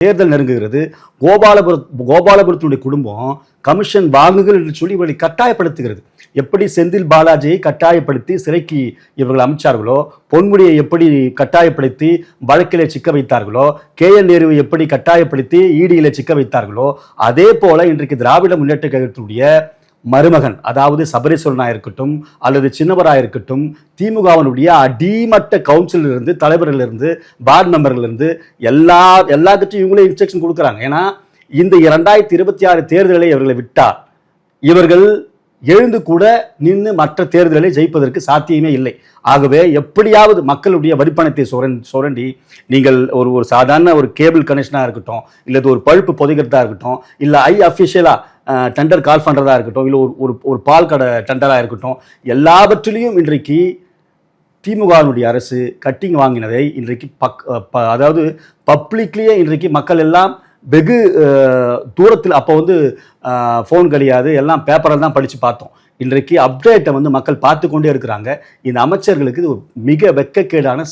தேர்தல் நெருங்குகிறது. கோபாலபுர கோபாலபுரத்தினுடைய குடும்பம் கமிஷன் வாங்குகள் என்று சொல்லி இவர்களை கட்டாயப்படுத்துகிறது. எப்படி செந்தில் பாலாஜியை கட்டாயப்படுத்தி சிறைக்கு இவர்கள் அமைச்சார்களோ பொன்முடியை எப்படி கட்டாயப்படுத்தி வழக்கிலே சிக்க வைத்தார்களோ கே என் நேருவை எப்படி கட்டாயப்படுத்தி ஈடியில சிக்க வைத்தார்களோ அதே போல இன்றைக்கு திராவிட முன்னேற்ற கழகத்தினுடைய மருமகன் அதாவது சபரீஸ்வரனா இருக்கட்டும் அல்லது சின்னவராக இருக்கட்டும் திமுகவினுடைய அடிமட்ட கவுன்சிலிருந்து தலைவர்களிலிருந்து தலைவரிலிருந்து வார்டு மெம்பர்லேருந்து எல்லா எல்லா இவங்களே இன்ஸ்ட்ரக்ஷன் கொடுக்குறாங்க. ஏன்னா இந்த இரண்டாயிரத்தி இருபத்தி ஆறு தேர்தலை இவர்களை விட்டார் இவர்கள் எழுந்து கூட நின்று மற்ற தேர்தலை ஜெயிப்பதற்கு சாத்தியமே இல்லை. ஆகவே எப்படியாவது மக்களுடைய வரிப்பணத்தை சுரண்டி சுரண்டி நீங்கள் ஒரு ஒரு சாதாரண ஒரு கேபிள் கனெக்ஷனாக இருக்கட்டும் இல்லை ஒரு பழுப்பு பொதிக்கிறதா இருக்கட்டும் இல்லை ஐ அஃபிஷியலாக டெண்டர் கால் பண்ணுறதா இருக்கட்டும் இல்லை ஒரு ஒரு ஒரு பால் கடை டெண்டராக இருக்கட்டும் எல்லாவற்றிலையும் இன்றைக்கு திமுகவினுடைய அரசு கட்டிங் வாங்கினதை இன்றைக்கு பக் ப- அதாவது பப்ளிக்லேயே இன்றைக்கு மக்கள் எல்லாம் வெகு தூரத்தில் அப்போ வந்து ஃபோன் கிடையாது எல்லாம் பேப்பரில் தான் படித்து பார்த்தோம். இன்றைக்கு அப்டேட்டை வந்து மக்கள் பார்த்து கொண்டே இருக்கிறாங்க. இந்த அமைச்சர்களுக்கு இது ஒரு மிக வெக்கக்கேடான